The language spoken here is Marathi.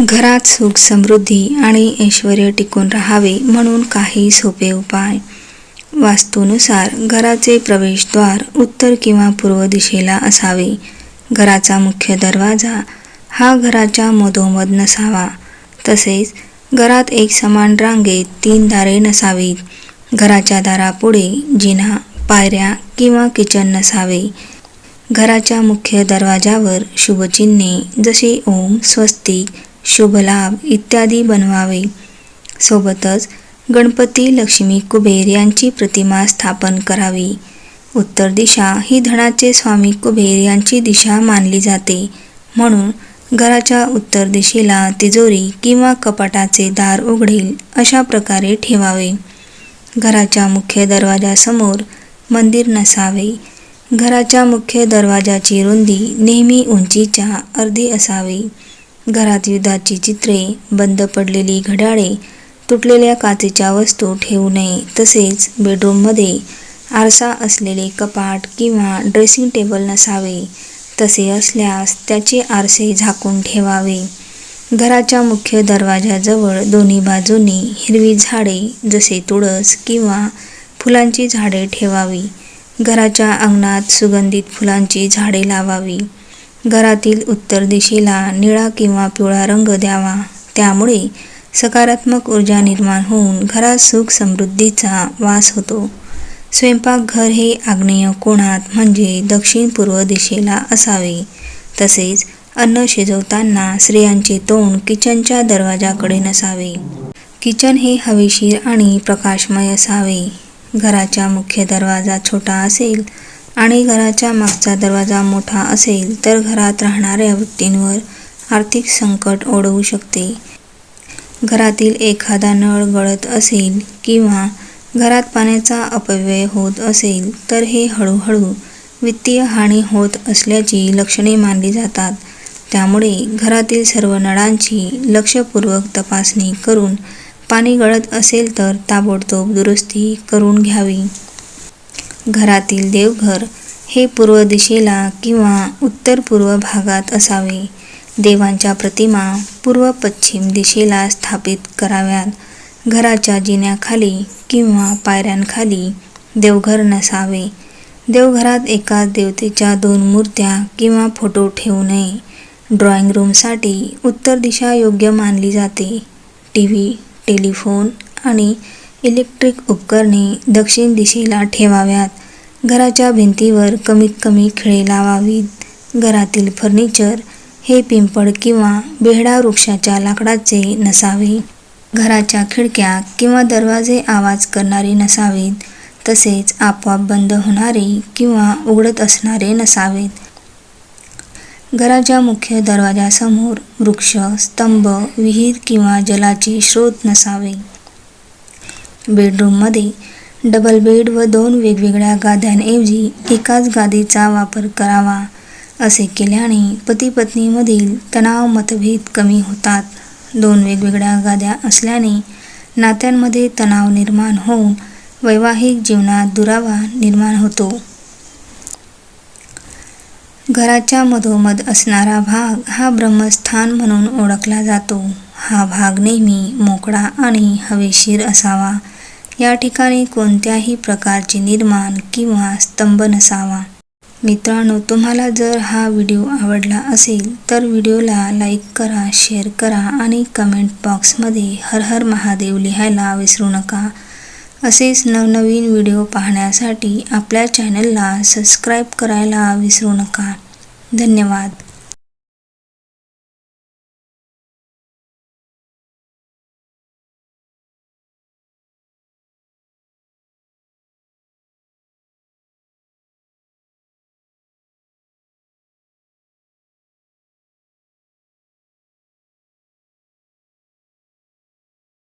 घरात सुख समृद्धी आणि ऐश्वर टिकून राहावे म्हणून काही सोपे उपाय. वास्तूनुसार घराचे प्रवेशद्वार उत्तर किंवा पूर्व दिशेला असावे. घराचा मुख्य दरवाजा हा घराच्या मधोमध नसावा. तसेच घरात एक समान रांगेत तीन दारे नसावीत घराच्या दारापुढे जिना पायऱ्या किंवा किचन नसावे. घराच्या मुख्य दरवाजावर शुभचिन्हे जसे ओम स्वस्तिक शुभलाभ इत्यादी बनवावे. सोबतच गणपती लक्ष्मी कुबेर यांची प्रतिमा स्थापन करावी. उत्तर दिशा ही धनाचे स्वामी कुबेर यांची दिशा मानली जाते. म्हणून घराच्या उत्तर दिशेला तिजोरी किंवा कपाटाचे दार उघडेल अशा प्रकारे ठेवावे. घराच्या मुख्य दरवाजासमोर मंदिर नसावे. घराच्या मुख्य दरवाजाची रुंदी नेहमी उंचीच्या अर्धी असावी. घरात युद्धाची चित्रे बंद पडलेली घड्याळे तुटलेल्या काचेच्या वस्तू ठेवू नये. तसेच बेडरूममध्ये आरसा असलेले कपाट किंवा ड्रेसिंग टेबल नसावे. तसे असल्यास त्याचे आरसे झाकून ठेवावे. घराच्या मुख्य दरवाजाजवळ दोन्ही बाजूंनी हिरवी झाडे जसे तुळस किंवा फुलांची झाडे ठेवावी. घराच्या अंगणात सुगंधित फुलांची झाडे लावावी. घरातील उत्तर दिशेला निळा किंवा पिवळा रंग द्यावा. त्यामुळे सकारात्मक ऊर्जा निर्माण होऊन घरात सुख समृद्धीचा वास होतो. स्वयंपाकघर हे आग्नेय कोणात म्हणजे दक्षिण पूर्व दिशेला असावे. तसेच अन्न शिजवताना स्त्रियांचे तोंड किचनच्या दरवाजाकडे नसावे. किचन हे हवेशीर आणि प्रकाशमय असावे. घराचा मुख्य दरवाजा छोटा असेल आणि घराच्या मागचा दरवाजा मोठा असेल तर घरात राहणाऱ्या व्यक्तींवर आर्थिक संकट ओढवू शकते. घरातील एखादा नळ गळत असेल किंवा घरात पाण्याचा अपव्यय होत असेल तर हे हळूहळू वित्तीय हानी होत असल्याची लक्षणे मानली जातात. त्यामुळे घरातील सर्व नळांची लक्षपूर्वक तपासणी करून पाणी गळत असेल तर ताबडतोब दुरुस्ती करून घ्यावी. घरातील देवघर हे पूर्व दिशेला किंवा उत्तर पूर्व भागात असावे. देवांच्या प्रतिमा पूर्व पश्चिम दिशेला स्थापित कराव्यात. घराच्या जिन्याखाली किंवा पायऱ्यांखाली देवघर नसावे. देवघरात एकाच देवतेच्या दोन मूर्त्या किंवा फोटो ठेवू नये. ड्रॉइंग रूमसाठी उत्तर दिशा योग्य मानली जाते. टी व्ही टेलिफोन आणि इलेक्ट्रिक उपकरणे दक्षिण दिशेला ठेवाव्यात. घराच्या भिंतीवर कमीत कमी खिळे लावावीत. घरातील फर्निचर हे पिंपळ किंवा बेहडा वृक्षाच्या लाकडाचे नसावे. घराच्या खिडक्या किंवा दरवाजे आवाज करणारे नसावेत. तसेच आपोआप बंद होणारे किंवा उघडत असणारे नसावेत. घराच्या मुख्य दरवाजासमोर वृक्ष स्तंभ विहीर किंवा जलाचे स्रोत नसावे. बेडरूममध्ये डबल बेड व दोन वेगवेगळ्या गाद्यांऐवजी एकाच गादीचा वापर करावा असे केल्याने पती पत्नीमधील तणाव मतभेद कमी होतात. दोन वेगवेगळ्या गाद्या असल्याने नात्यांमध्ये तणाव निर्माण होऊन वैवाहिक जीवनात दुरावा निर्माण होतो. घराच्या मधोमध असणारा भाग हा ब्रह्मस्थान म्हणून ओळखला जातो. हा भाग नेहमी मोकळा आणि हवेशीर असावा. या ठिकाणी कोणत्याही प्रकारचे निर्माण किंवा स्तंभ नसावा. मित्रांनो तुम्हाला जर हा व्हिडिओ आवडला असेल तर व्हिडिओला लाईक करा शेअर करा आणि कमेंट बॉक्समध्ये हर हर महादेव लिहायला विसरू नका. असेच नवनवीन व्हिडिओ पाहण्यासाठी आपल्या चॅनलला सबस्क्राईब करायला विसरू नका. धन्यवाद.